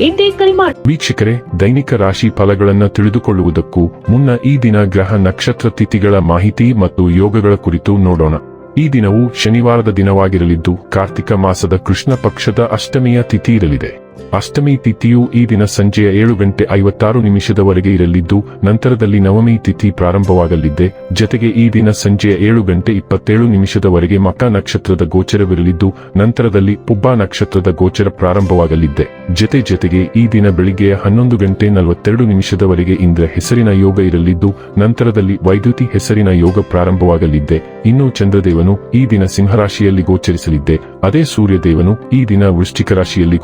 ಎಂದೇ ಕರೆ ಮಾಡಿ ವೀಕ್ಷಕರೇ, ದೈನಿಕ ರಾಶಿ ಫಲಗಳನ್ನು ತಿಳಿದುಕೊಳ್ಳುವುದಕ್ಕೂ ಮುನ್ನ ಈ ದಿನ ಗ್ರಹ ನಕ್ಷತ್ರ ತಿಥಿಗಳ ಮಾಹಿತಿ ಮತ್ತು ಯೋಗಗಳ ಕುರಿತು ನೋಡೋಣ. ಈ ದಿನವು ಶನಿವಾರದ ದಿನವಾಗಿರಲಿದ್ದು, ಕಾರ್ತಿಕ ಮಾಸದ ಕೃಷ್ಣ ಪಕ್ಷದ ಅಷ್ಟಮಿಯ ತಿಥಿ ಇರಲಿದೆ. ಅಷ್ಟಮಿ ತಿಥಿಯು ಈ ದಿನ ಸಂಜೆಯ ಏಳು ಗಂಟೆ ಐವತ್ತಾರು ನಿಮಿಷದವರೆಗೆ ಇರಲಿದ್ದು, ನಂತರದಲ್ಲಿ ನವಮಿ ತಿಥಿ ಪ್ರಾರಂಭವಾಗಲಿದ್ದೆ. ಜತೆಗೆ ಈ ದಿನ ಸಂಜೆಯ ಏಳು ಗಂಟೆ ಇಪ್ಪತ್ತೇಳು ನಿಮಿಷದವರೆಗೆ ಮಕ ನಕ್ಷತ್ರದ ಗೋಚರವಿರಲಿದ್ದು, ನಂತರದಲ್ಲಿ ಪುಬ್ಬಾ ನಕ್ಷತ್ರದ ಗೋಚರ ಪ್ರಾರಂಭವಾಗಲಿದ್ದೆ. ಜತೆ ಜತೆಗೆ ಈ ದಿನ ಬೆಳಿಗ್ಗೆಯ ಹನ್ನೊಂದು ಗಂಟೆ ನಲವತ್ತೆರಡು ನಿಮಿಷದವರೆಗೆ ಇಂದ್ರ ಹೆಸರಿನ ಯೋಗ ಇರಲಿದ್ದು, ನಂತರದಲ್ಲಿ ವೈದ್ಯುತಿ ಹೆಸರಿನ ಯೋಗ ಪ್ರಾರಂಭವಾಗಲಿದ್ದೆ. ಇನ್ನು ಚಂದ್ರದೇವನು ಈ ದಿನ ಸಿಂಹರಾಶಿಯಲ್ಲಿ ಗೋಚರಿಸಲಿದ್ದೆ. ಅದೇ ಸೂರ್ಯದೇವನು ಈ ದಿನ ವೃಶ್ಚಿಕ ರಾಶಿಯಲ್ಲಿ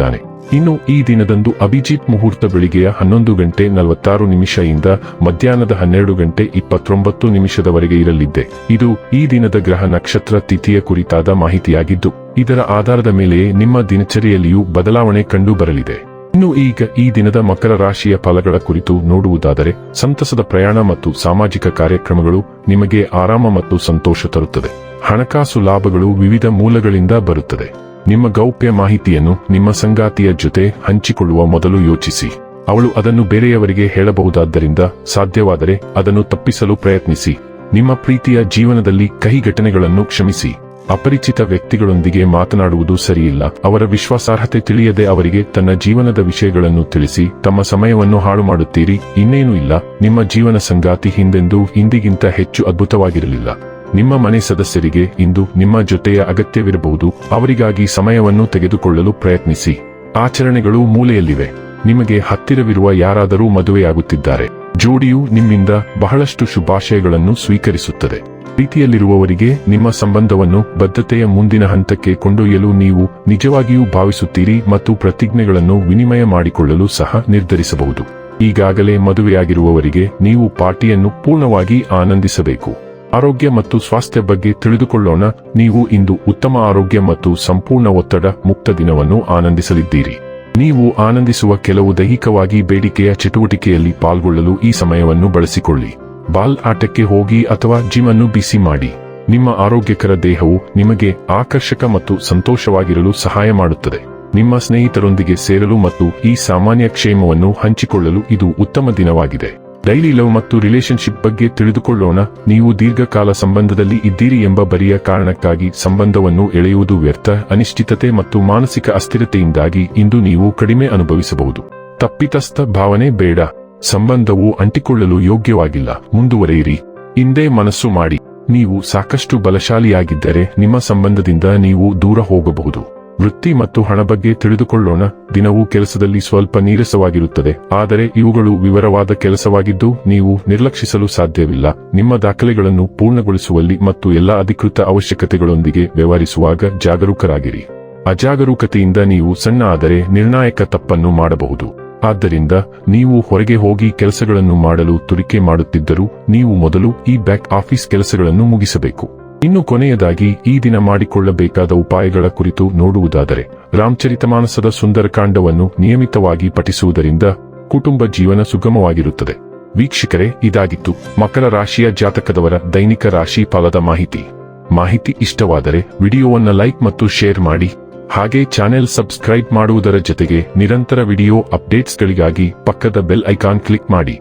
ಗೋಚರಿಸಲಿದ್ದಾನೆ ಇನ್ನು ಈ ದಿನದಂದು ಅಭಿಜಿತ್ ಮುಹೂರ್ತ ಬೆಳಿಗ್ಗೆಯ ಹನ್ನೊಂದು ಗಂಟೆ ನಲವತ್ತಾರು ನಿಮಿಷದಿಂದ ಮಧ್ಯಾಹ್ನದ ಹನ್ನೆರಡು ಗಂಟೆ ಇಪ್ಪತ್ತೊಂಬತ್ತು ನಿಮಿಷದವರೆಗೆ ಇರಲಿದ್ದೆ. ಇದು ಈ ದಿನದ ಗ್ರಹ ನಕ್ಷತ್ರ ತಿಥಿಯ ಕುರಿತಾದ ಮಾಹಿತಿಯಾಗಿದ್ದು, ಇದರ ಆಧಾರದ ಮೇಲೆಯೇ ನಿಮ್ಮ ದಿನಚರಿಯಲ್ಲಿಯೂ ಬದಲಾವಣೆ ಕಂಡು ಬರಲಿದೆ ಇನ್ನು ಈಗ ಈ ದಿನದ ಮಕರ ರಾಶಿಯ ಫಲಗಳ ಕುರಿತು ನೋಡುವುದಾದರೆ, ಸಂತಸದ ಪ್ರಯಾಣ ಮತ್ತು ಸಾಮಾಜಿಕ ಕಾರ್ಯಕ್ರಮಗಳು ನಿಮಗೆ ಆರಾಮ ಮತ್ತು ಸಂತೋಷ ತರುತ್ತದೆ. ಹಣಕಾಸು ಲಾಭಗಳು ವಿವಿಧ ಮೂಲಗಳಿಂದ ಬರುತ್ತದೆ. ನಿಮ್ಮ ಗೌಪ್ಯ ಮಾಹಿತಿಯನ್ನು ನಿಮ್ಮ ಸಂಗಾತಿಯ ಜೊತೆ ಹಂಚಿಕೊಳ್ಳುವ ಮೊದಲು ಯೋಚಿಸಿ. ಅವಳು ಅದನ್ನು ಬೇರೆಯವರಿಗೆ ಹೇಳಬಹುದಾದ್ದರಿಂದ ಸಾಧ್ಯವಾದರೆ ಅದನ್ನು ತಪ್ಪಿಸಲು ಪ್ರಯತ್ನಿಸಿ. ನಿಮ್ಮ ಪ್ರೀತಿಯ ಜೀವನದಲ್ಲಿ ಕಹಿ ಘಟನೆಗಳನ್ನು ಕ್ಷಮಿಸಿ. ಅಪರಿಚಿತ ವ್ಯಕ್ತಿಗಳೊಂದಿಗೆ ಮಾತನಾಡುವುದು ಸರಿಯಿಲ್ಲ. ಅವರ ವಿಶ್ವಾಸಾರ್ಹತೆ ತಿಳಿಯದೆ ಅವರಿಗೆ ತನ್ನ ಜೀವನದ ವಿಷಯಗಳನ್ನು ತಿಳಿಸಿ, ತಮ್ಮ ಸಮಯವನ್ನು ಹಾಳು ಮಾಡುತ್ತೀರಿ. ಇನ್ನೇನೂ ಇಲ್ಲ. ನಿಮ್ಮ ಜೀವನ ಸಂಗಾತಿ ಹಿಂದೆಂದೂ ಹಿಂದಿಗಿಂತ ಹೆಚ್ಚು ಅದ್ಭುತವಾಗಿರಲಿಲ್ಲ. ನಿಮ್ಮ ಮನೆ ಸದಸ್ಯರಿಗೆ ಇಂದು ನಿಮ್ಮ ಜೊತೆಯ ಅಗತ್ಯವಿರಬಹುದು. ಅವರಿಗಾಗಿ ಸಮಯವನ್ನು ತೆಗೆದುಕೊಳ್ಳಲು ಪ್ರಯತ್ನಿಸಿ. ಆಚರಣೆಗಳು ಮೂಲೆಯಲ್ಲಿವೆ. ನಿಮಗೆ ಹತ್ತಿರವಿರುವ ಯಾರಾದರೂ ಮದುವೆಯಾಗುತ್ತಿದ್ದಾರೆ. ಜೋಡಿಯು ನಿಮ್ಮಿಂದ ಬಹಳಷ್ಟು ಶುಭಾಶಯಗಳನ್ನು ಸ್ವೀಕರಿಸುತ್ತದೆ. ಪ್ರೀತಿಯಲ್ಲಿರುವವರಿಗೆ ನಿಮ್ಮ ಸಂಬಂಧವನ್ನು ಬದ್ಧತೆಯ ಮುಂದಿನ ಹಂತಕ್ಕೆ ಕೊಂಡೊಯ್ಯಲು ನೀವು ನಿಜವಾಗಿಯೂ ಭಾವಿಸುತ್ತೀರಿ ಮತ್ತು ಪ್ರತಿಜ್ಞೆಗಳನ್ನು ವಿನಿಮಯ ಮಾಡಿಕೊಳ್ಳಲು ಸಹ ನಿರ್ಧರಿಸಬಹುದು. ಈಗಾಗಲೇ ಮದುವೆಯಾಗಿರುವವರಿಗೆ ನೀವು ಪಾರ್ಟಿಯನ್ನು ಪೂರ್ಣವಾಗಿ ಆನಂದಿಸಬೇಕು. ಆರೋಗ್ಯ ಮತ್ತು ಸ್ವಾಸ್ಥ್ಯ ಬಗ್ಗೆ ತಿಳಿದುಕೊಳ್ಳೋಣ. ನೀವು ಇಂದು ಉತ್ತಮ ಆರೋಗ್ಯ ಮತ್ತು ಸಂಪೂರ್ಣ ಒತ್ತಡ ಮುಕ್ತ ದಿನವನ್ನು ಆನಂದಿಸಲಿದ್ದೀರಿ. ನೀವು ಆನಂದಿಸುವ ಕೆಲವು ದೈಹಿಕವಾಗಿ ಬೇಡಿಕೆಯ ಚಟುವಟಿಕೆಯಲ್ಲಿ ಪಾಲ್ಗೊಳ್ಳಲು ಈ ಸಮಯವನ್ನು ಬಳಸಿಕೊಳ್ಳಿ. ಬಾಲ್ ಆಟಕ್ಕೆ ಹೋಗಿ ಅಥವಾ ಜಿಮ್ ಅನ್ನು ಬಿಸಿ ಮಾಡಿ. ನಿಮ್ಮ ಆರೋಗ್ಯಕರ ದೇಹವು ನಿಮಗೆ ಆಕರ್ಷಕ ಮತ್ತು ಸಂತೋಷವಾಗಿರಲು ಸಹಾಯ ಮಾಡುತ್ತದೆ. ನಿಮ್ಮ ಸ್ನೇಹಿತರೊಂದಿಗೆ ಸೇರಲು ಮತ್ತು ಈ ಸಾಮಾನ್ಯ ಕ್ಷೇಮವನ್ನು ಹಂಚಿಕೊಳ್ಳಲು ಇದು ಉತ್ತಮ ದಿನವಾಗಿದೆ. ಡೈಲಿ ಲವ್ ಮತ್ತು ರಿಲೇಶನ್ಶಿಪ್ ಬಗ್ಗೆ ತಿಳಿದುಕೊಳ್ಳೋಣ. ನೀವು ದೀರ್ಘಕಾಲ ಸಂಬಂಧದಲ್ಲಿ ಇದ್ದೀರಿ ಎಂಬ ಬರಿಯ ಕಾರಣಕ್ಕಾಗಿ ಸಂಬಂಧವನ್ನು ಎಳೆಯುವುದು ವ್ಯರ್ಥ, ಅನಿಶ್ಚಿತತೆ ಮತ್ತು ಮಾನಸಿಕ ಅಸ್ಥಿರತೆಯಿಂದಾಗಿ ಇಂದು ನೀವು ಕಡಿಮೆ ಅನುಭವಿಸಬಹುದು. ತಪ್ಪಿತಸ್ಥ ಭಾವನೆ ಬೇಡ. ಸಂಬಂಧವು ಅಂಟಿಕೊಳ್ಳಲು ಯೋಗ್ಯವಾಗಿಲ್ಲ. ಮುಂದುವರೆಯಿರಿ. ಹಿಂದೆ ಮನಸ್ಸು ಮಾಡಿ. ನೀವು ಸಾಕಷ್ಟು ಬಲಶಾಲಿಯಾಗಿದ್ದರೆ ನಿಮ್ಮ ಸಂಬಂಧದಿಂದ ನೀವು ದೂರ ಹೋಗಬಹುದು. ವೃತ್ತಿ ಮತ್ತು ಹಣ ಬಗ್ಗೆ ತಿಳಿದುಕೊಳ್ಳೋಣ. ದಿನವೂ ಕೆಲಸದಲ್ಲಿ ಸ್ವಲ್ಪ ನೀರಸವಾಗಿರುತ್ತದೆ. ಆದರೆ ಇವುಗಳು ವಿವರವಾದ ಕೆಲಸವಾಗಿದ್ದು ನೀವು ನಿರ್ಲಕ್ಷಿಸಲು ಸಾಧ್ಯವಿಲ್ಲ. ನಿಮ್ಮ ದಾಖಲೆಗಳನ್ನು ಪೂರ್ಣಗೊಳಿಸುವಲ್ಲಿ ಮತ್ತು ಎಲ್ಲಾ ಅಧಿಕೃತ ಅವಶ್ಯಕತೆಗಳೊಂದಿಗೆ ವ್ಯವಹರಿಸುವಾಗ ಜಾಗರೂಕರಾಗಿರಿ. ಅಜಾಗರೂಕತೆಯಿಂದ ನೀವು ಸಣ್ಣ ಆದರೆ ನಿರ್ಣಾಯಕ ತಪ್ಪನ್ನು ಮಾಡಬಹುದು. ಆದ್ದರಿಂದ ನೀವು ಹೊರಗೆ ಹೋಗಿ ಕೆಲಸಗಳನ್ನು ಮಾಡಲು ತುರಿಕೆ ಮಾಡುತ್ತಿದ್ದರೂ ನೀವು ಮೊದಲು ಈ ಬ್ಯಾಕ್ ಆಫೀಸ್ ಕೆಲಸಗಳನ್ನು ಮುಗಿಸಬೇಕು. ಇನ್ನು ಕೊನೆಯದಾಗಿ ಈ ದಿನ ಮಾಡಿಕೊಳ್ಳಬೇಕಾದ ಉಪಾಯಗಳ ಕುರಿತು ನೋಡುವುದಾದರೆ, ರಾಮಚರಿತಮಾನಸದ ಸುಂದರಕಾಂಡವನ್ನು ನಿಯಮಿತವಾಗಿ ಪಠಿಸುವುದರಿಂದ ಕುಟುಂಬ ಜೀವನ ಸುಗಮವಾಗಿರುತ್ತದೆ. ವೀಕ್ಷಕರೇ, ಇದಾಗಿತ್ತು ಮಕರ ರಾಶಿಯ ಜಾತಕದವರ ದೈನಿಕ ರಾಶಿ ಫಲದ ಮಾಹಿತಿ. ಮಾಹಿತಿ ಇಷ್ಟವಾದರೆ ವಿಡಿಯೋವನ್ನು ಲೈಕ್ ಮತ್ತು ಶೇರ್ ಮಾಡಿ, ಹಾಗೆ ಚಾನೆಲ್ ಸಬ್ಸ್ಕ್ರೈಬ್ ಮಾಡುವುದರ ಜೊತೆಗೆ ನಿರಂತರ ವಿಡಿಯೋ ಅಪ್ಡೇಟ್ಸ್ಗಳಿಗಾಗಿ ಪಕ್ಕದ ಬೆಲ್ ಐಕಾನ್ ಕ್ಲಿಕ್ ಮಾಡಿ.